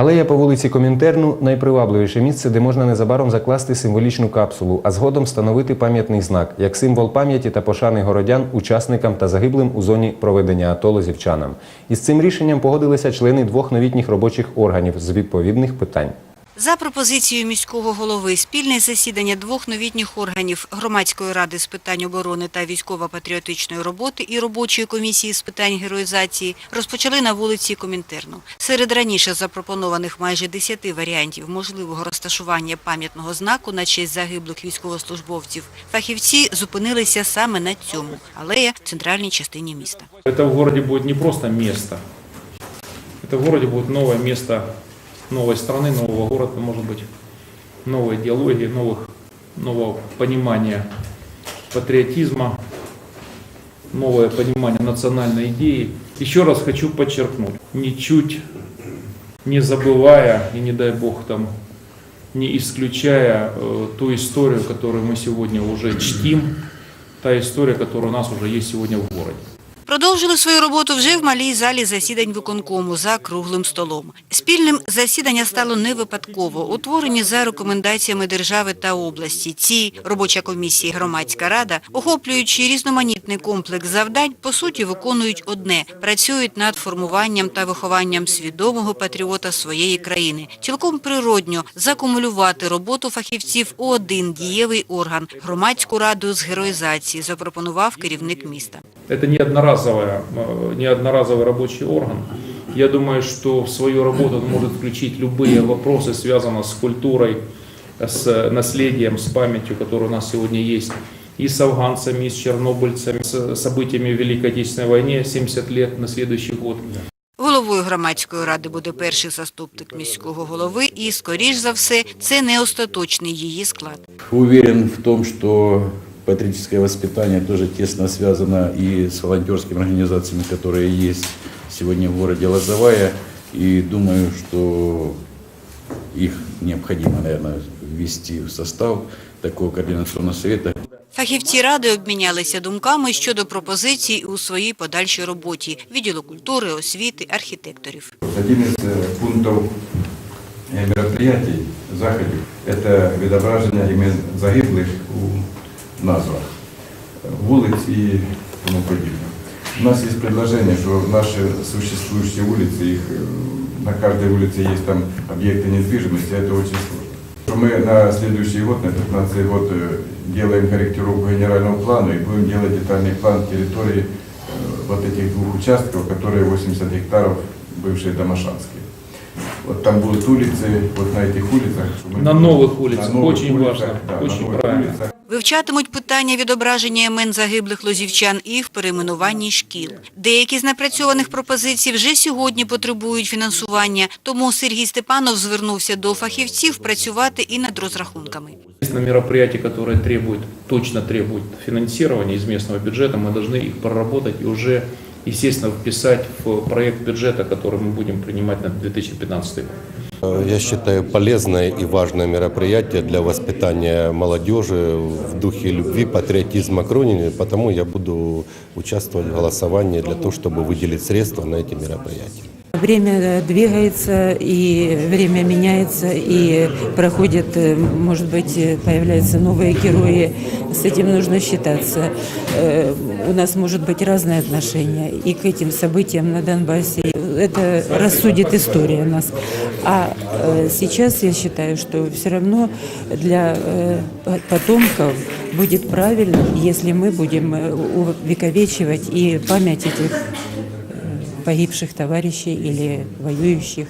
Алея по вулиці Комінтерну найпривабливіше місце, де можна незабаром закласти символічну капсулу, а згодом встановити пам'ятний знак як символ пам'яті та пошани городян, учасникам та загиблим у зоні проведення АТО лозівчанам. Із цим рішенням погодилися члени двох новітніх робочих органів з відповідних питань. За пропозицією міського голови, спільне засідання двох новітніх органів громадської ради з питань оборони та військово-патріотичної роботи і робочої комісії з питань героїзації розпочали на вулиці Комінтерну. Серед раніше запропонованих майже 10 варіантів можливого розташування пам'ятного знаку на честь загиблих військовослужбовців, фахівці зупинилися саме на цьому, алея в центральній частині міста. Это в городе будет не просто место, это в городе будет новое место новой страны, нового города, может быть, новой идеологии, новых, нового понимания патриотизма, новое понимание национальной идеи. Еще раз хочу подчеркнуть, ничуть не забывая и не дай бог там не исключая э, ту историю, которую мы сегодня уже чтим, та история, которая у нас уже есть сегодня в городе. Продовжили свою роботу вже в малій залі засідань виконкому за круглим столом. Спільним засідання стало не випадково. Утворені за рекомендаціями держави та області. Ці робоча комісія, громадська рада, охоплюючи різноманітний комплекс завдань, по суті виконують одне – працюють над формуванням та вихованням свідомого патріота своєї країни. Цілком природньо закумулювати роботу фахівців у один дієвий орган – громадську раду з героїзації, запропонував керівник міста. Это не, одноразовая, э, не одноразовый рабочий орган. Я думаю, что в свою работу он может включить любые вопросы, связанные с культурой, с наследием, с памятью, которая у нас сегодня есть. И с афганцами, и с чернобыльцами, с событиями Великой Отечественной войны 70 лет на следующий год. Головою громадської ради буде перший заступник міського голови і, скоріш за все, це не остаточний її склад. Уверен в том, что патриотическое воспитание тоже тесно связано и с волонтерскими организациями, которые есть сегодня в городе Лозовая. И думаю, что их необходимо, наверное, ввести в состав такого координационного совета. Фахівці ради обмінялися думками щодо пропозицій у своїй подальшій роботі відділу культури, освіти, архітекторів. Один из э, пунктов э, мероприятий, заходів, это відображення імен загиблих у назвах вулиць і тому подібне. У нас есть предложение, что наши существующие улицы, их э, на каждой улице есть там объекты недвижимости, это очень сложно. Что Мы на следующий год, на 15 год, э, делаем корректировку генерального плана и будем делать детальный план территории э, вот этих двух участков, которые 80 гектаров бывшие Домашанские. Вот там будут улицы, вот на этих улицах. чтобы мы- На новых улицах, на новых очень улицах, важно, да, на очень новых правильно. улицах. Вивчатимуть питання відображення імен загиблих лозівчан і в перейменуванні шкіл. Деякі з напрацьованих пропозицій вже сьогодні потребують фінансування, тому Сергій Степанов звернувся до фахівців працювати і над розрахунками. Естественно, мероприятия, которые требуют, точно требуют финансирования из местного бюджета, мы должны их проработать и уже, естественно, вписать в проект бюджета, который мы будем принимать на 2015 год. Я считаю полезное и важное мероприятие для воспитания молодежи в духе любви, патриотизма к Родине, потому я буду участвовать в голосовании для того, чтобы выделить средства на эти мероприятия. Время э, двигается, и время меняется, и проходят, э, может быть, э, появляются новые герои. С этим нужно считаться. У нас может быть разное отношение и к этим событиям на Донбассе. Это рассудит история нас. А сейчас я считаю, что все равно для по- потомков будет правильно, если мы будем увековечивать и память этих погибших товарищей или воюющих